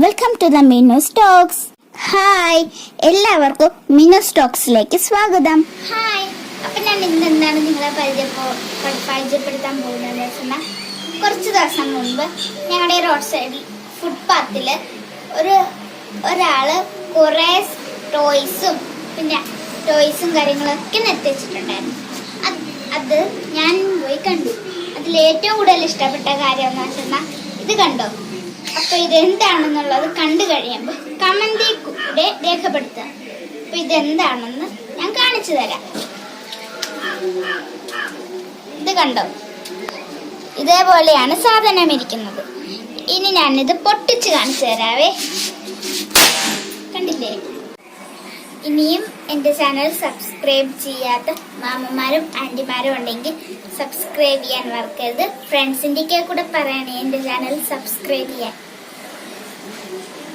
സ്വാഗതം Minu Stokes hi എല്ലാവർക്കും മിനു സ്റ്റോക്സിലേക്ക് സ്വാഗതം. ഹായ് അപ്പൊ ഞാൻ ഇന്ന് എന്താണ് നിങ്ങളെ പരിചയപ്പോ പരിചയപ്പെടുത്താൻ പോകുന്നത് വെച്ചാൽ കുറച്ച് ദിവസം മുൻപ് ഞങ്ങളുടെ റോഡ് സൈഡിൽ ഫുട്പാത്തിൽ ഒരു ഒരാൾ കുറേ ടോയ്സും പിന്നെ ടോയ്സും കാര്യങ്ങളൊക്കെ നിർത്തിച്ചിട്ടുണ്ടായിരുന്നു അത് അത് ഞാൻ പോയി കണ്ടു. അതിൽ ഏറ്റവും കൂടുതൽ ഇഷ്ടപ്പെട്ട കാര്യം എന്ന് വെച്ചാൽ ഇത് കണ്ടോ? അപ്പൊ ഇത് എന്താണെന്നുള്ളത് കണ്ടു കഴിയുമ്പോൾ കമന്റിൽ കൂടെ രേഖപ്പെടുത്തുക. അപ്പൊ ഇതെന്താണെന്ന് ഞാൻ കാണിച്ചു തരാം. ഇത് കണ്ടോ? ഇതേപോലെയാണ് സാധനം ഇരിക്കുന്നത്. ഇനി ഞാനിത് പൊട്ടിച്ച് കാണിച്ചു തരാവേ. കണ്ടില്ലേ? ഇനിയും എന്റെ ചാനൽ സബ്സ്ക്രൈബ് ചെയ്യാത്ത മാമന്മാരും ആന്റിമാരും ഉണ്ടെങ്കിൽ സബ്സ്ക്രൈബ് ചെയ്യാൻ മറക്കരുത്. ഫ്രണ്ട്സിന്റെയൊക്കെ കൂടെ പറയണേ എന്റെ ചാനൽ സബ്സ്ക്രൈബ് ചെയ്യാൻ. はい。